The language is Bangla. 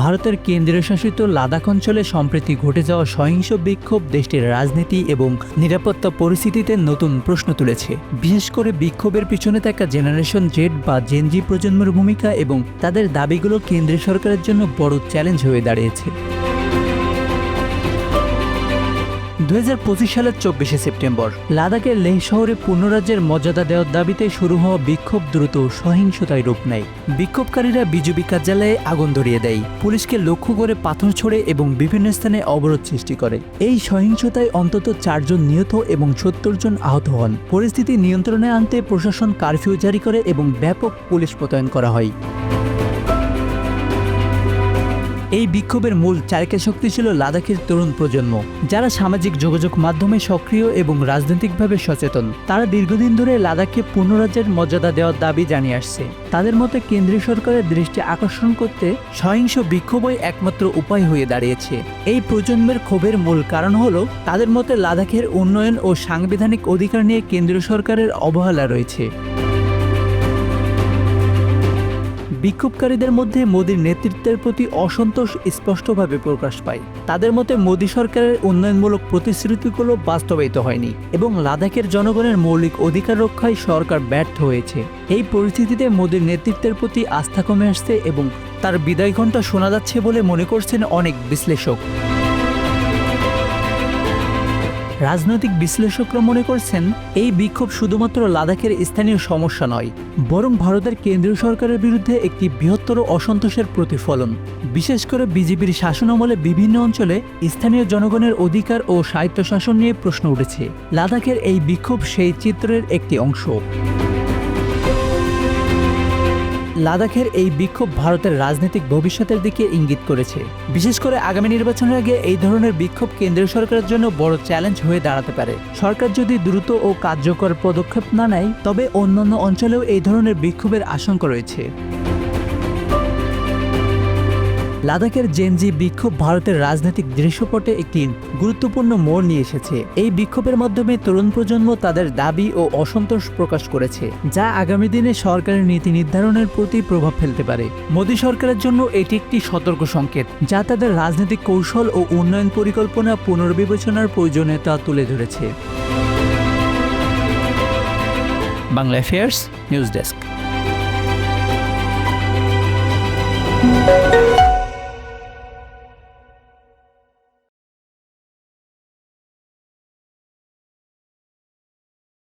ভারতের কেন্দ্রীয় শাসিত লাদাখ অঞ্চলে সম্প্রতি ঘটে যাওয়া সহিংস বিক্ষোভ দেশটির রাজনীতি এবং নিরাপত্তা পরিস্থিতিতে নতুন প্রশ্ন তুলেছে। বিশেষ করে বিক্ষোভের পিছনে থাকা জেনারেশন জেড বা জেনজি প্রজন্মের ভূমিকা এবং তাদের দাবিগুলো কেন্দ্রীয় সরকারের জন্য বড় চ্যালেঞ্জ হয়ে দাঁড়িয়েছে। দু হাজার পঁচিশ সালের চব্বিশে সেপ্টেম্বর, লাদাখের লেহ শহরে পূর্ণরাজ্যের মর্যাদা দেওয়ার দাবিতে শুরু হওয়া বিক্ষোভ দ্রুত সহিংসতায় রূপ নেয়। বিক্ষোভকারীরা বিজেপি কার্যালয়ে আগুন ধরিয়ে দেয়। পুলিশকে লক্ষ্য করে পাথর ছোড়ে এবং বিভিন্ন স্থানে অবরোধ সৃষ্টি করে। এই সহিংসতায় অন্তত চারজন নিহত এবং সত্তর জন আহত হন। পরিস্থিতি নিয়ন্ত্রণে আনতে প্রশাসন কারফিউ জারি করে এবং ব্যাপক পুলিশ মোতায়েন করা হয়। এই বিক্ষোভের মূল চালিকা শক্তি ছিল লাদাখের তরুণ প্রজন্ম, যারা সামাজিক যোগাযোগ মাধ্যমে সক্রিয় এবং রাজনৈতিকভাবে সচেতন। তারা দীর্ঘদিন ধরে লাদাখকে পূর্ণরাজ্যের মর্যাদা দেওয়ার দাবি জানিয়ে আসছে। তাদের মতে কেন্দ্রীয় সরকারের দৃষ্টি আকর্ষণ করতে সহিংস বিক্ষোভই একমাত্র উপায় হয়ে দাঁড়িয়েছে। এই প্রজন্মের ক্ষোভের মূল কারণ হল তাদের মতে লাদাখের উন্নয়ন ও সাংবিধানিক অধিকার নিয়ে কেন্দ্রীয় সরকারের অবহেলা রয়েছে। বিক্ষোভকারীদের মধ্যে মোদীর নেতৃত্বের প্রতি অসন্তোষ স্পষ্টভাবে প্রকাশ পায়। তাদের মতে, মোদী সরকারের উন্নয়নমূলক প্রতিশ্রুতিগুলো বাস্তবায়িত হয়নি এবং লাদাখের জনগণের মৌলিক অধিকার রক্ষায় সরকার ব্যর্থ হয়েছে। এই পরিস্থিতিতে মোদীর নেতৃত্বের প্রতি আস্থা কমে আসছে এবং তার বিদায় ঘণ্টা শোনা যাচ্ছে বলে মনে করছেন অনেক বিশ্লেষক। রাজনৈতিক বিশ্লেষকরা মনে করছেন এই বিক্ষোভ শুধুমাত্র লাদাখের স্থানীয় সমস্যা নয়, বরং ভারতের কেন্দ্রীয় সরকারের বিরুদ্ধে একটি বৃহত্তর অসন্তোষের প্রতিফলন। বিশেষ করে বিজেপির শাসনামলে বিভিন্ন অঞ্চলে স্থানীয় জনগণের অধিকার ও স্বায়ত্তশাসন নিয়ে প্রশ্ন উঠেছে। লাদাখের এই বিক্ষোভ সেই চিত্রের একটি অংশ। লাদাখের এই বিক্ষোভ ভারতের রাজনৈতিক ভবিষ্যতের দিকে ইঙ্গিত করেছে। বিশেষ করে আগামী নির্বাচনের আগে এই ধরনের বিক্ষোভ কেন্দ্রীয় সরকারের জন্য বড় চ্যালেঞ্জ হয়ে দাঁড়াতে পারে। সরকার যদি দ্রুত ও কার্যকর পদক্ষেপ না নেয়, তবে অন্যান্য অঞ্চলেও এই ধরনের বিক্ষোভের আশঙ্কা রয়েছে। লাদাখের জেনজি বিক্ষোভ ভারতের রাজনৈতিক দৃশ্যপটে একটি গুরুত্বপূর্ণ মোড় নিয়ে এসেছে। এই বিক্ষোভের মাধ্যমে তরুণ প্রজন্ম তাদের দাবি ও অসন্তোষ প্রকাশ করেছে, যা আগামী দিনে সরকারের নীতি নির্ধারণের প্রতি প্রভাব ফেলতে পারে। মোদী সরকারের জন্য এটি একটি সতর্ক সংকেত, যা তাদের রাজনৈতিক কৌশল ও উন্নয়ন পরিকল্পনা পুনর্বিবেচনার প্রয়োজনীয়তা তুলে ধরেছে। Bangla affairs news desk